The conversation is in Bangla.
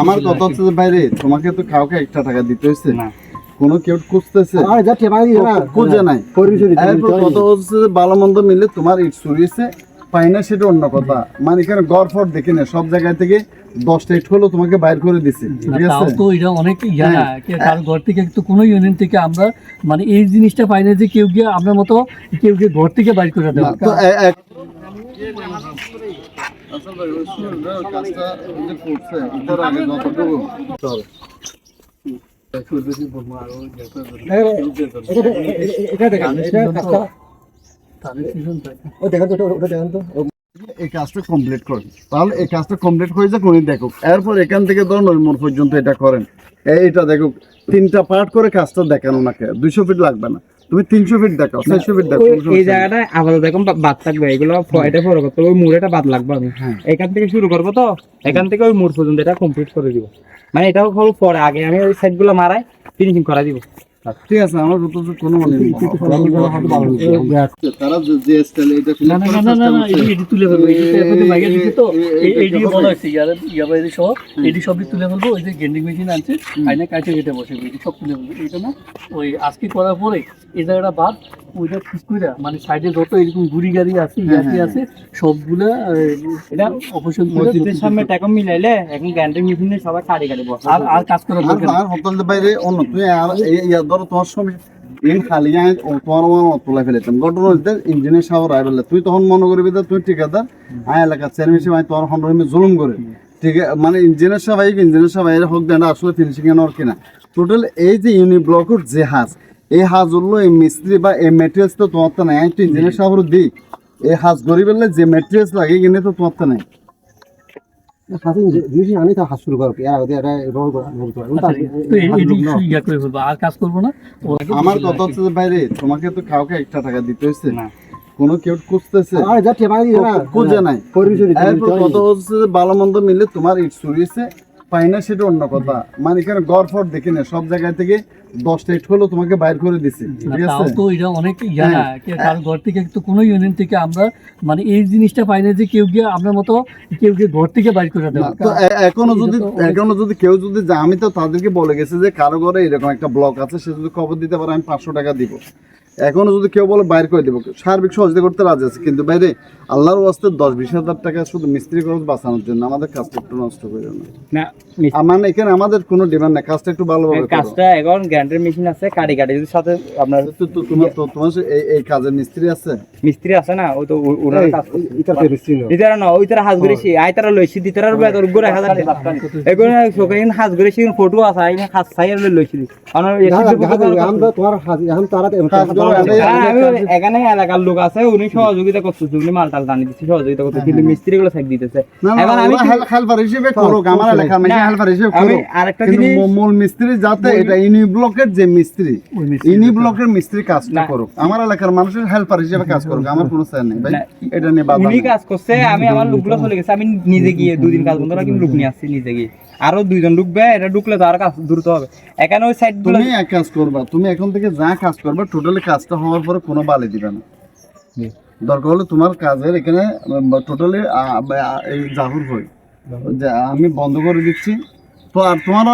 আমার কথা হচ্ছে যে বাইরে তোমাকে তো কাউকে একটা টাকা দিতে হয়েছে? না। কোনো কেউ খুঁজতেছে? আরে যা টেপা দিয়ে না খুঁজে নাই। এরপর কথা হচ্ছে যে ভালো মন্দ মিলে তোমার ইট চুরিয়েছে পাই না সেটা অন্য কথা। মানে এখানে গড় ফর দেখি না সব জায়গা থেকে দশটা ইট হলো তোমাকে বাইর করে দিছে। ঠিক আছে? তো এটা অনেক ইয়া না হ্যাঁ। ঘর থেকে তো কোনো ইউনিয়ন থেকে আমরা মানে এই জিনিসটা পাই না যে কেউ গিয়ে আপনার মতো কেউ গিয়ে ঘর থেকে বাইর করে এক- আসল কাজটা যে করছে, আগে যতটুকু চল। এই কাজটা কমপ্লিট করেন। তাহলে এই কাজটা কমপ্লিট হয়ে যাক উনি দেখুক। এরপর এখান থেকে ধরুন ওই পর্যন্ত এটা করেন। এইটা দেখুক তিনটা পার্ট করে কাজটা দেখান ওনাকে। দুইশো ফিট লাগবে না। তুমি তিনশো ফিট দেখো চারশো ফিট দেখো এই জায়গাটায় জায়গাটা আপাতত দেখো বাদ থাকবে এগুলো এটা ফলো করতে ওই মুড়েটা বাদ লাগবে আমি হ্যাঁ। এখান থেকে শুরু করব তো? এখান থেকে ওই মুড় পর্যন্ত এটা কমপ্লিট করে দিব। মানে এটাও হল পরে আগে আমি ওই সাইডগুলো মারাই ফিনিশিং করা দিব। ঠিক আছে আমার তো তো কোনো মানে নেই। তারা যে- যে এটা না না না না না না এটি এটি তুলে ফেলব এটি তো বলা হয়েছে ইয়ার ইয়া এটি সবই তুলে ফেলব ওই যে গেন্ডিং মেশিন আনছে আইনা কাছে কেটে বসে এটি সব তুলে ফেলব না ওই আজকে করার পরে এই জায়গাটা বাদ ওইটা ঠিক করে মানে সাইডে যত এরকম গুড়ি গাড়ি আছে ইয়াকি আছে সবগুলা এটা অপারেশন মসজিদের সামনে টাকা মিলাইলে এখন গ্যান্ডের মেশিনে বসে। আর আর কাজ করার আর দরকার আর হোটেলের বাইরে অন্য তুমি আর এই- ইয়া ধরো তোমার সময় খালি আয় ও তোমার মনে তুলে ফেলেতাম ঘটনা হচ্ছে বললে তুই তখন মনে করবি যে তুই ঠিকাদার আয় এলাকা চেয়ারম্যান আমি তোমার হন্ড্রেমে জুলুম করে। ঠিক আছে মানে ইঞ্জিনের সবাই ইঞ্জিনের সবাই হোক দেন আসলে ফিনিশিং এর কিনা টোটাল এই যে ইউনি ব্লকের যে হাজ এই হাজ হলো এই মিস্ত্রি বা এই মেটেরিয়ালস তো তোমার তো নাই। আমি তো ইঞ্জিনের সাহর দিই। এই হাজ বললে যে মেটেরিয়ালস লাগে কিনে তো তোমার তো নাই। হাসি তো হাস শুরু করো এর আগে এটা এভাবে বলতে তো এই- এটি করে ফেলব আর কাজ করব না? আমার কথা হচ্ছে যে বাইরে তোমাকে তো কাউকে একটা টাকা দিতে হয়েছে। না। কোনো কেউ খুঁজতেছে। আরে যা টেপা দিয়ে না খুঁজে নাই। কথা হচ্ছে যে ভালো মন্দ মিলে তোমার ইট চুরিয়েছে পাই না সেটা অন্য কথা। মানে এখানে গড় ফর দেখি না সব জায়গা থেকে দশটা ইট হলো তোমাকে বাইর করে দিছে ঠিক আছে? তো এটা অনেক ইয়া না হ্যাঁ। ঘর থেকে তো কোনো ইউনিয়ন থেকে আমরা মানে এই জিনিসটা পাই না যে কেউ গিয়ে আপনার মতো কেউ গিয়ে ঘর থেকে বাইর করে দেবো না, এখনও যদি এখনও যদি কেউ যদি আমি তো তাদেরকে বলে গেছি যে কারও ঘরে এরকম একটা ব্লক আছে সে যদি খবর দিতে পারে আমি পাঁচশো টাকা দিব। এখনও যদি কেউ বলে বাইর করে দিব সার্বিক সহযোগিতা করতে রাজি আছে কিন্তু বাইরে আল্লাহর ওয়াস্তে দশ বিশ হাজার টাকা শুধু মিস্ত্রি খরচ বাঁচানোর জন্য আমাদের কাজটা একটু নষ্ট করে না আমার এখানে আমাদের কোনো ডিমান্ড নাই কাজটা একটু ভালো করো। কাজটা এখন গ্যান্ডের মেশিন আছে কাটি কাটি যদি সাথে আপনার তোমার তোমার এই কাজের মিস্ত্রি আছে মিস্ত্রি আছে না ওই তো ওনার কাজ ইতারা না ওই তারা হাজ করেছি। আই তারা লইছি দিতারার বেদ ওর গোরে হাজার এগুলো সোকাইন হাজ করেছি ফটো আছে আই হাজ সাইয়ার লইছি আমার আমরা তোমার হাজি এখন তারা এলাকার লোক আছে উনি সহযোগিতা করতেছে উনি মাল টাল দিচ্ছে সহযোগিতা করতেছে কিন্তু মিস্ত্রি গুলো সাইড দিতেছে। এখন আমি হেল্পার হিসেবে করুক আমার এলাকা আমি না, হেল্পার হিসেবে করুক। আরেকটা জিনিস- মূল মিস্ত্রি যাতে এটা ইনি ব্লকের যে মিস্ত্রি ইনি ব্লকের মিস্ত্রি কাজটা। করুক। আমার এলাকার মানুষের হেল্পার হিসেবে কাজ করুক আমার কোনো চাই নেই। ভাই এটা নিয়ে বাধা উনি কাজ করছে আমি আমার লোকগুলো চলে গেছে আমি নিজে গিয়ে দুদিন কাজ বন্ধ কিন্তু লোক নিয়ে আসছি নিজে গিয়ে। আরও দুইজন ঢুকবে এটা ঢুকলে তো আর কাজ দ্রুত হবে। এখানে ওই সাইড তুমি এক কাজ করবা তুমি এখন থেকে যা কাজ করবা টোটালি কাজটা হওয়ার পরে কোনো বালি দিবে না। দরকার হলে তোমার কাজের এখানে টোটালি এই জাহুর হই। আমি বন্ধ করে দিচ্ছি। তো আর তোমার